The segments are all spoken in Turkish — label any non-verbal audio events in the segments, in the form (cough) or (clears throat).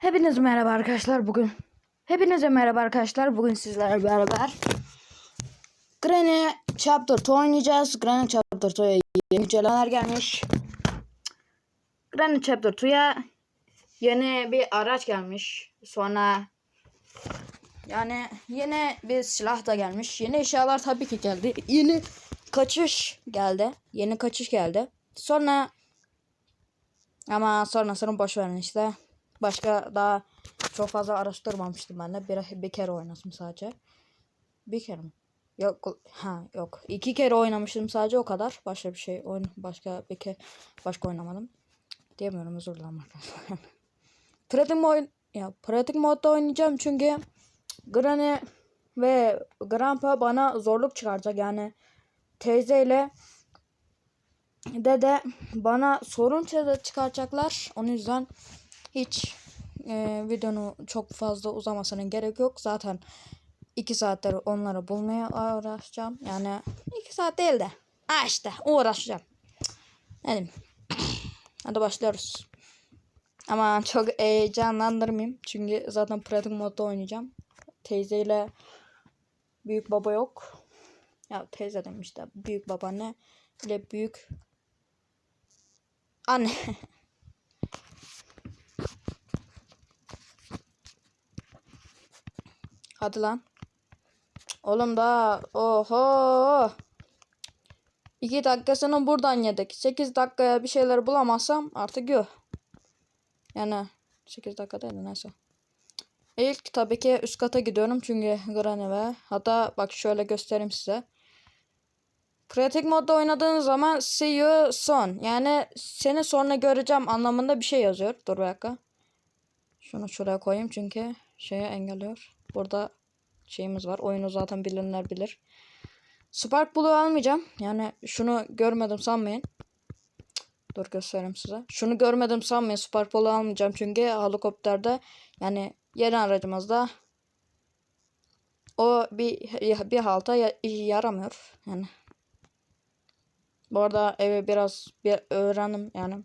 Hepiniz merhaba arkadaşlar bugün. Hepinize merhaba arkadaşlar bugün sizlerle beraber Granny Chapter 2 oynayacağız. Granny Chapter 2'ya yeni güncellemeler gelmiş. Granny Chapter 2'ya yeni bir araç gelmiş. Sonra yani yeni bir silah da gelmiş. Yeni eşyalar tabii ki geldi. Yeni kaçış geldi. Yeni kaçış geldi. Sonra ama sonrasını boş verin işte. Başka daha çok fazla araştırmamıştım ben de. Bir, bir kere oynadım sadece. Bir kere mi? Yok ha yok. İki kere oynamıştım sadece o kadar. Başka bir şey oyun başka bir kere başka oynamadım. Diyemiyorum özür dilerim arkadaşlar. (laughs) pratik mod ya pratik modda oynayacağım çünkü Granny ve Grandpa bana zorluk çıkaracak yani teyzeyle dede bana sorun çı- çıkaracaklar. Onun yüzden hiç e, videonu çok fazla uzamasına gerek yok. Zaten 2 saattir onları bulmaya uğraşacağım. Yani 2 saat değil de. Ha işte uğraşacağım. Diyeyim. (clears throat) Hadi başlıyoruz. Ama çok heyecanlandırmayayım. Çünkü zaten pratik modda oynayacağım. Teyzeyle büyük baba yok. Ya teyze demiş de büyük babaanne ile büyük anne. (laughs) Hadi lan. Oğlum da oho. 2 dakikasını buradan yedik. 8 dakikaya bir şeyler bulamazsam artık yok. Yani 8 dakika değil de neyse. İlk tabii ki üst kata gidiyorum çünkü Granny ve hatta bak şöyle göstereyim size. Pratik modda oynadığın zaman see you soon. Yani seni sonra göreceğim anlamında bir şey yazıyor. Dur bir dakika. Şunu şuraya koyayım çünkü şeye engelliyor. Burada şeyimiz var. Oyunu zaten bilenler bilir. Spark Blue'u almayacağım. Yani şunu görmedim sanmayın. Dur göstereyim size. Şunu görmedim sanmayın. Spark Blue'u almayacağım çünkü helikopterde yani yeni aracımızda o bir bir halta ya- yaramıyor yani. Bu arada evi biraz bir öğrendim yani.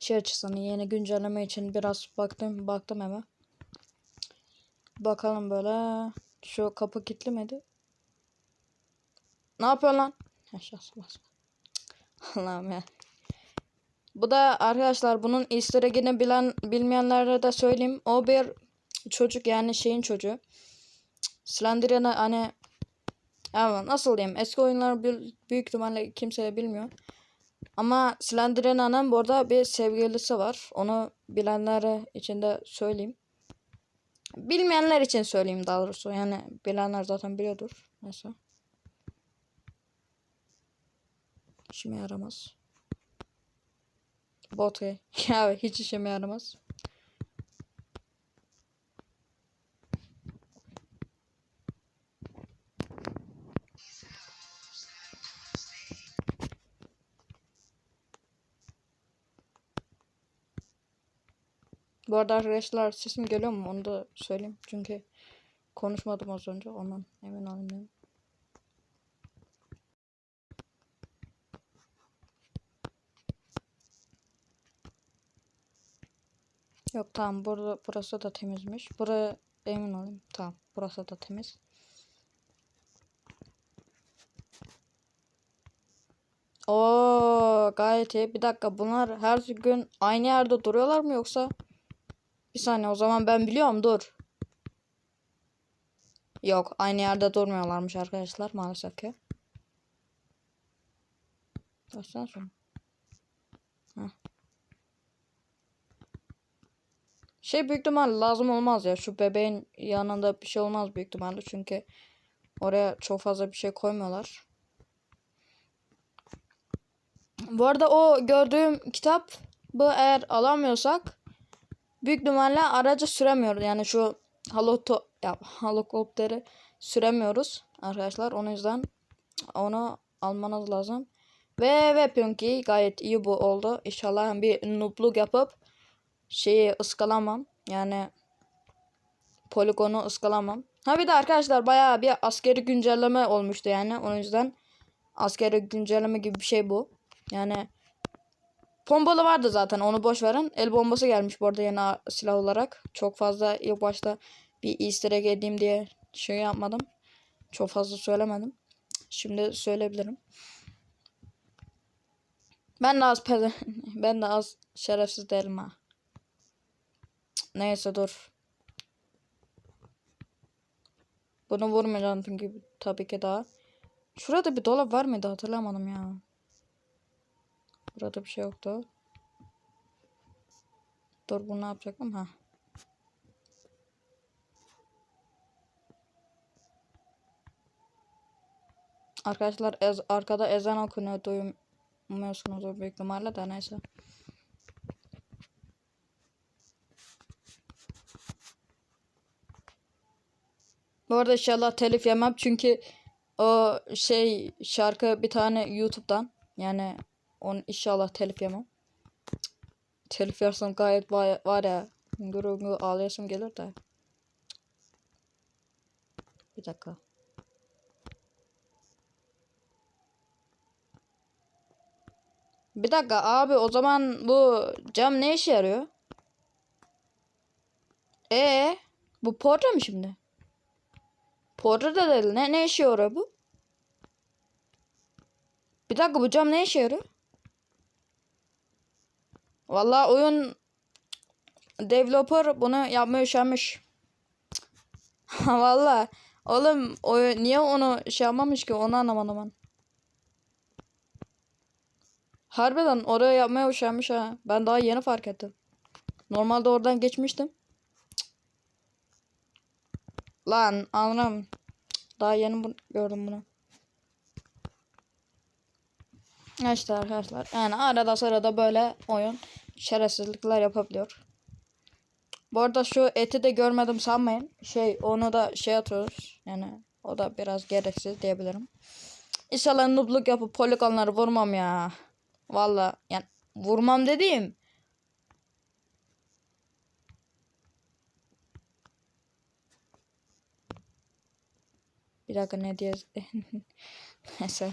Şey açısından yeni güncelleme için biraz baktım baktım eve. Bakalım böyle. Şu kapı kilitli miydi? Ne yapıyor lan? Aşağısı basma. Allah'ım ya. Bu da arkadaşlar bunun easter egg'ini bilen bilmeyenlere de söyleyeyim. O bir çocuk yani şeyin çocuğu. Slenderman'ı hani ama nasıl diyeyim eski oyunları bil- büyük ihtimalle kimse bilmiyor. Ama Slenderman'ın burada bir sevgilisi var. Onu bilenlere için de söyleyeyim. Bilmeyenler için söyleyeyim daha doğrusu. Yani bilenler zaten biliyordur. Neyse. İşime yaramaz. Bot (laughs) ya hiç işime yaramaz. Bu arada arkadaşlar sesim geliyor mu onu da söyleyeyim. Çünkü konuşmadım az önce ondan emin olayım. Yok tamam burada burası da temizmiş. Buraya emin olayım. Tamam burası da temiz. Oo gayet iyi. Bir dakika bunlar her gün aynı yerde duruyorlar mı yoksa? Bir saniye o zaman ben biliyorum dur. Yok aynı yerde durmuyorlarmış arkadaşlar maalesef ki. Şunu. Heh. Şey büyük ihtimal lazım olmaz ya. Şu bebeğin yanında bir şey olmaz büyük ihtimalle. Çünkü oraya çok fazla bir şey koymuyorlar. Bu arada o gördüğüm kitap bu eğer alamıyorsak büyük ihtimalle aracı süremiyoruz. Yani şu haloto ya helikopteri süremiyoruz arkadaşlar. Onun yüzden onu almanız lazım. Ve ve Punky gayet iyi bu oldu. İnşallah bir noobluk yapıp şeyi ıskalamam. Yani poligonu ıskalamam. Ha bir de arkadaşlar bayağı bir askeri güncelleme olmuştu yani. O yüzden askeri güncelleme gibi bir şey bu. Yani Pompalı vardı zaten onu boş verin. El bombası gelmiş bu arada yeni silah olarak. Çok fazla ilk başta bir easter egg edeyim diye şey yapmadım. Çok fazla söylemedim. Şimdi söyleyebilirim. Ben de az pede (laughs) ben de az şerefsiz değilim ha. Neyse dur. Bunu vurmayacağım çünkü tabii ki daha. Şurada bir dolap var mıydı hatırlamadım ya. Burada bir şey yoktu. Dur bunu ne yapacaktım ha. Arkadaşlar ez, arkada ezan okunuyor duymuyorsunuz büyük ihtimalle de neyse. Bu arada inşallah telif yemem çünkü o şey şarkı bir tane YouTube'dan yani onu inşallah telif yemem. Telif yersem gayet var, var ya gürü gürü ağlayasım gelir de. Bir dakika. Bir dakika abi o zaman bu cam ne işe yarıyor? E bu portre mi şimdi? Portre de değil. Ne, ne işe yarıyor bu? Bir dakika bu cam ne işe yarıyor? Vallahi oyun developer bunu yapmaya üşenmiş. (laughs) Vallahi oğlum oyun niye onu şey yapmamış ki onu anlamadım ben. Harbiden oraya yapmaya üşenmiş ha. Ben daha yeni fark ettim. Normalde oradan geçmiştim. Lan anlam. Daha yeni bu- gördüm bunu. İşte arkadaşlar. Yani arada sırada böyle oyun şerefsizlikler yapabiliyor. Bu arada şu eti de görmedim sanmayın. Şey onu da şey atıyoruz. Yani o da biraz gereksiz diyebilirim. İnşallah nubluk yapıp poligonları vurmam ya. Valla yani vurmam dediğim. Bir dakika ne diye (laughs) Neyse.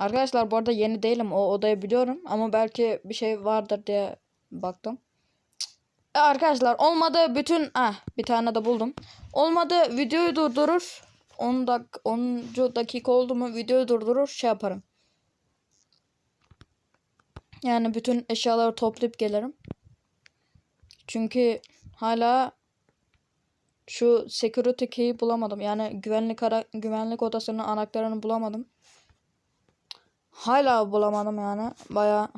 Arkadaşlar bu arada yeni değilim. O odayı biliyorum ama belki bir şey vardır diye baktım. E arkadaşlar olmadı bütün ah bir tane de buldum. Olmadı videoyu durdurur. 10 dak 10. dakika oldu mu videoyu durdurur şey yaparım. Yani bütün eşyaları toplayıp gelirim. Çünkü hala şu security key'i bulamadım. Yani güvenlik ara güvenlik odasının anahtarını bulamadım. Hala bulamadım yani. Baya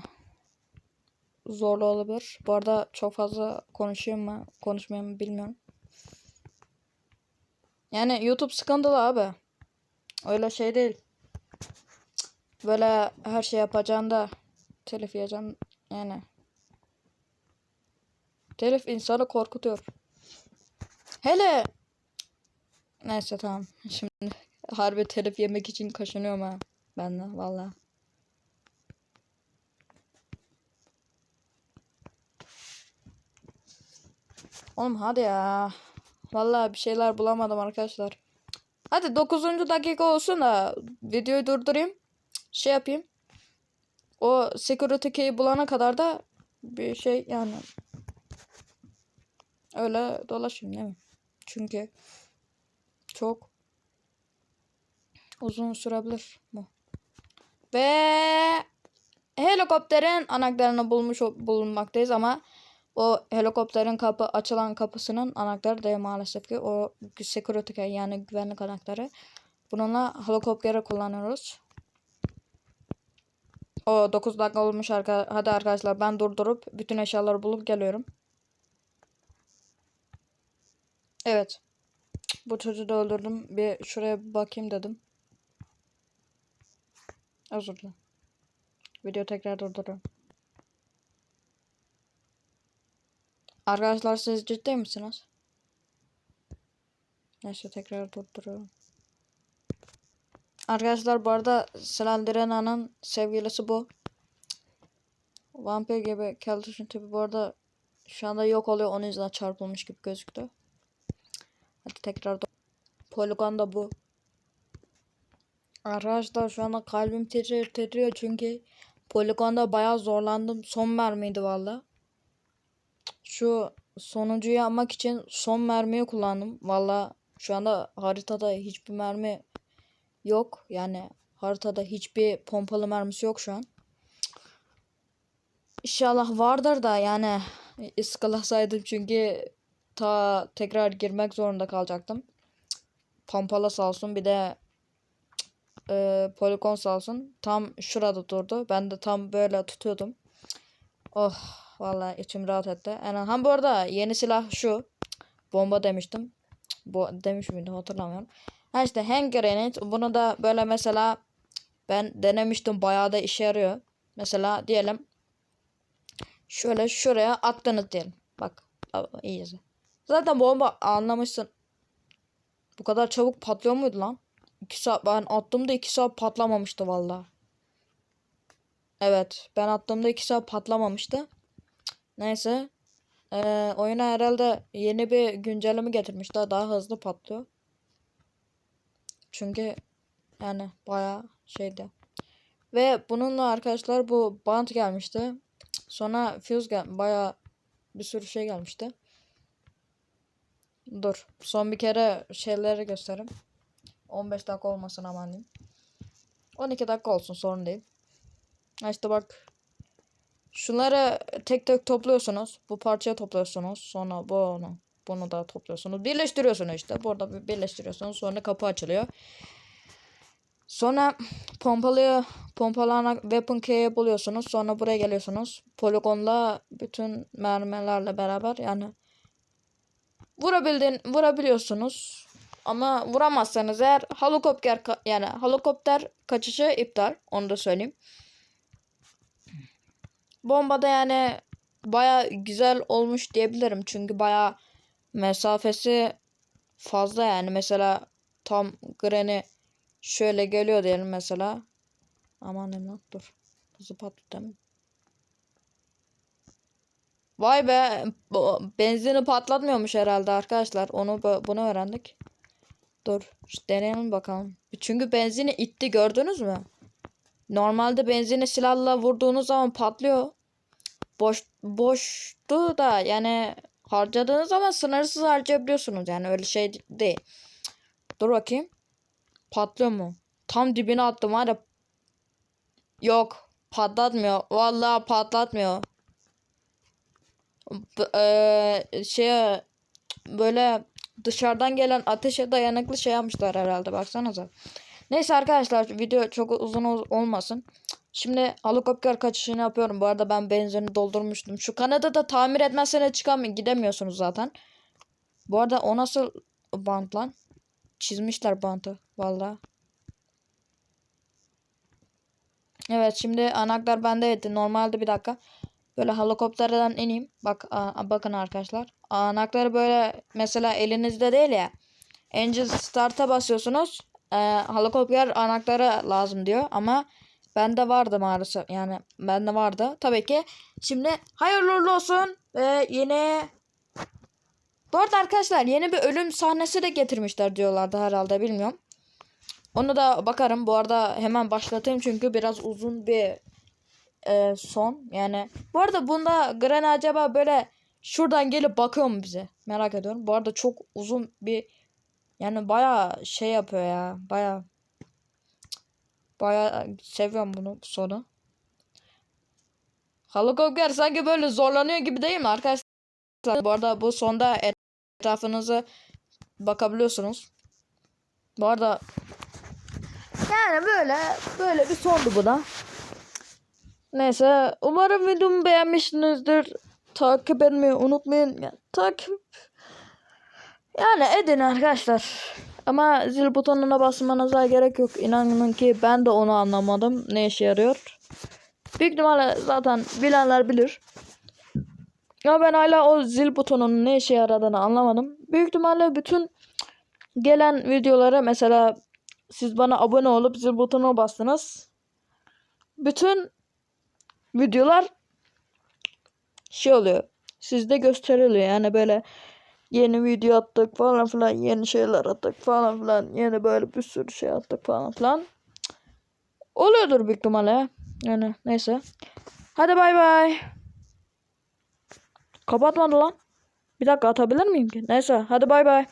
zorlu olabilir. Bu arada çok fazla konuşayım mı, konuşmayayım mı bilmiyorum. Yani YouTube sıkıntılı abi. Öyle şey değil. Böyle her şey yapacağın da telif yiyeceksin yani. Telif insanı korkutuyor. Hele neyse tamam. Şimdi harbi telif yemek için kaşınıyorum ha. Ben de valla. Oğlum hadi ya. Vallahi bir şeyler bulamadım arkadaşlar. Hadi 9. dakika olsun da videoyu durdurayım. Şey yapayım. O security key'i bulana kadar da bir şey yani öyle dolaşayım değil mi? Çünkü çok uzun sürebilir bu. Ve helikopterin anahtarını bulmuş bulunmaktayız ama o helikopterin kapı açılan kapısının anahtarı değil maalesef ki o security key yani güvenlik anahtarı. Bununla helikopteri kullanıyoruz. O 9 dakika olmuş arka hadi arkadaşlar ben durdurup bütün eşyaları bulup geliyorum. Evet. Bu çocuğu da öldürdüm. Bir şuraya bakayım dedim. Özür dilerim. Video tekrar durduruyorum. Arkadaşlar siz ciddi misiniz? Neyse tekrar durduruyorum. Arkadaşlar bu arada Slenderena'nın sevgilisi bu. Vampir gibi Keltuş'un tipi bu arada şu anda yok oluyor. Onun yüzden çarpılmış gibi gözüktü. Hadi tekrar Poligon da bu. Arkadaşlar şu anda kalbim titriyor, titriyor çünkü poligonda bayağı zorlandım. Son mermiydi valla. Şu sonuncuyu yapmak için son mermiyi kullandım. Valla şu anda haritada hiçbir mermi yok. Yani haritada hiçbir pompalı mermisi yok şu an. İnşallah vardır da yani ıskalasaydım çünkü ta tekrar girmek zorunda kalacaktım. Pompalı sağ olsun bir de e, poligon sağ olsun tam şurada durdu. Ben de tam böyle tutuyordum. Oh vallahi içim rahat etti. En ha bu arada yeni silah şu. Bomba demiştim. Bu demiş miydim hatırlamıyorum. Ha işte hand grenade. Bunu da böyle mesela ben denemiştim. Bayağı da işe yarıyor. Mesela diyelim şöyle şuraya attınız diyelim. Bak iyi. Zaten bomba anlamışsın. Bu kadar çabuk patlıyor muydu lan? 2 saat ben attığımda 2 saat patlamamıştı valla. Evet ben attığımda 2 saat patlamamıştı. Neyse. Ee, oyuna herhalde yeni bir güncelleme getirmişler. Daha hızlı patlıyor. Çünkü yani baya şeydi. Ve bununla arkadaşlar bu bant gelmişti. Sonra fuse gel baya bir sürü şey gelmişti. Dur. Son bir kere şeyleri göstereyim. 15 dakika olmasın aman diyeyim. 12 dakika olsun sorun değil. İşte bak. Şunları tek tek topluyorsunuz. Bu parçaya topluyorsunuz. Sonra bunu bunu da topluyorsunuz. Birleştiriyorsunuz işte. Burada bir birleştiriyorsunuz. Sonra kapı açılıyor. Sonra pompalıyı pompalanan weapon key'i buluyorsunuz. Sonra buraya geliyorsunuz. Poligonla bütün mermilerle beraber yani vurabildiğin vurabiliyorsunuz. Ama vuramazsanız eğer helikopter yani helikopter kaçışı iptal. Onu da söyleyeyim. Bomba da yani baya güzel olmuş diyebilirim. Çünkü baya mesafesi fazla yani. Mesela tam Granny şöyle geliyor diyelim mesela. Aman lan dur. Hızı patladı Vay be benzini patlatmıyormuş herhalde arkadaşlar. Onu bunu öğrendik. Dur deneyelim bakalım. Çünkü benzini itti gördünüz mü? Normalde benzini silahla vurduğunuz zaman patlıyor. Boş boştu da yani harcadığınız zaman sınırsız harcayabiliyorsunuz. Yani öyle şey değil. Dur bakayım. Patlıyor mu? Tam dibine attım ya. Yok. Patlatmıyor. Vallahi patlatmıyor. B ee, şey böyle dışarıdan gelen ateşe dayanıklı şey yapmışlar herhalde baksanıza. Neyse arkadaşlar video çok uzun olmasın. Şimdi helikopter kaçışını yapıyorum. Bu arada ben benzini doldurmuştum. Şu Kanada'da tamir etmezseniz çıkamıyor. Gidemiyorsunuz zaten. Bu arada o nasıl bant lan? Çizmişler bantı. Valla. Evet şimdi anahtar bendeydi. Normalde bir dakika. Böyle helikopterden ineyim. Bak bakın arkadaşlar. Anahtarı böyle mesela elinizde değil ya. Engine start'a basıyorsunuz. E, helikopter anahtarı lazım diyor ama bende vardı maalesef. Yani bende vardı. Tabii ki. Şimdi hayırlı olsun. Ve yeni bu arada arkadaşlar yeni bir ölüm sahnesi de getirmişler diyorlardı herhalde bilmiyorum. Onu da bakarım. Bu arada hemen başlatayım çünkü biraz uzun bir e, son. Yani bu arada bunda Gren acaba böyle şuradan gelip bakıyor mu bize? Merak ediyorum. Bu arada çok uzun bir yani baya şey yapıyor ya. Baya baya seviyorum bunu sonu. Helikopter sanki böyle zorlanıyor gibi değil mi arkadaşlar? Bu arada bu sonda etrafınızı bakabiliyorsunuz. Bu arada yani böyle böyle bir sondu bu da. Neyse umarım videomu beğenmişsinizdir. Takip etmeyi unutmayın. Yani, takip yani edin arkadaşlar. Ama zil butonuna basmanıza gerek yok. İnanın ki ben de onu anlamadım. Ne işe yarıyor. Büyük ihtimalle zaten bilenler bilir. Ya ben hala o zil butonunun ne işe yaradığını anlamadım. Büyük ihtimalle bütün gelen videolara mesela siz bana abone olup zil butonuna bastınız. Bütün videolar şey oluyor. Sizde gösteriliyor yani böyle yeni video attık falan filan yeni şeyler attık falan filan yeni böyle bir sürü şey attık falan filan. oluyordur büyük ihtimalle. Yani neyse. Hadi bay bay. Kapatmadı lan. Bir dakika atabilir miyim ki? Neyse hadi bay bay.